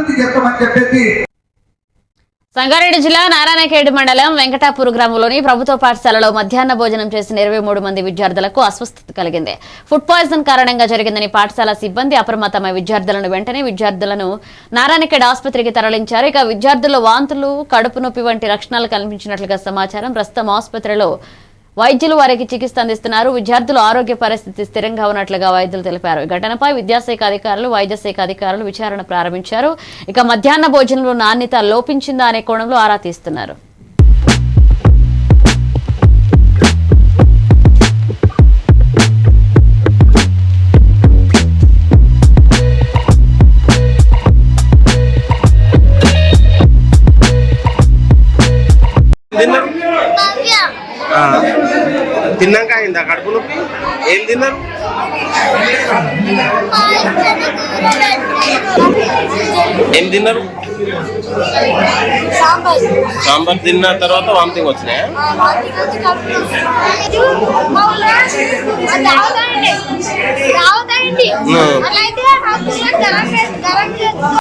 అభివృద్ధి చేస్తామని చెప్పేసి సంగారెడ్డి జిల్లా నారాయణఖేడ్ మండలం వెంకటాపూర్ గ్రామంలోని ప్రభుత్వ పాఠశాలలో మధ్యాహ్న భోజనం చేసిన ఇరవై మూడు మంది విద్యార్థులకు అస్వస్థత కలిగింది. ఫుడ్ పాయిజన్ కారణంగా జరిగిందని పాఠశాల సిబ్బంది అప్రమత్తమై విద్యార్థులను వెంటనే విద్యార్థులను నారాయణఖేడ్ ఆసుపత్రికి తరలించారు. ఇక విద్యార్థుల్లో వాంతులు కడుపు నొప్పి వంటి లక్షణాలు కనిపించినట్లుగా సమాచారం ప్రస్తుతం ఆసుపత్రిలో వైద్యులు వారికి చికిత్స అందిస్తున్నారు. విద్యార్థుల ఆరోగ్య పరిస్థితి స్థిరంగా ఉన్నట్లుగా వైద్యులు తెలిపారు. ఘటనపై విద్యాశాఖ అధికారులు వైద్య శాఖ అధికారులు విచారణ ప్రారంభించారు. ఇక మధ్యాహ్న భోజనంలో నాణ్యత లోపించిందా అనే కోణంలో ఆరా తీస్తున్నారు. నిన్న తిన్నాక అయిందా? కడుపు నొప్పి? ఏం తిన్నారు? ఏం తిన్నారు? సాంబార్ సాంబార్ తిన్న తర్వాత వామిటింగ్ వచ్చినాయా?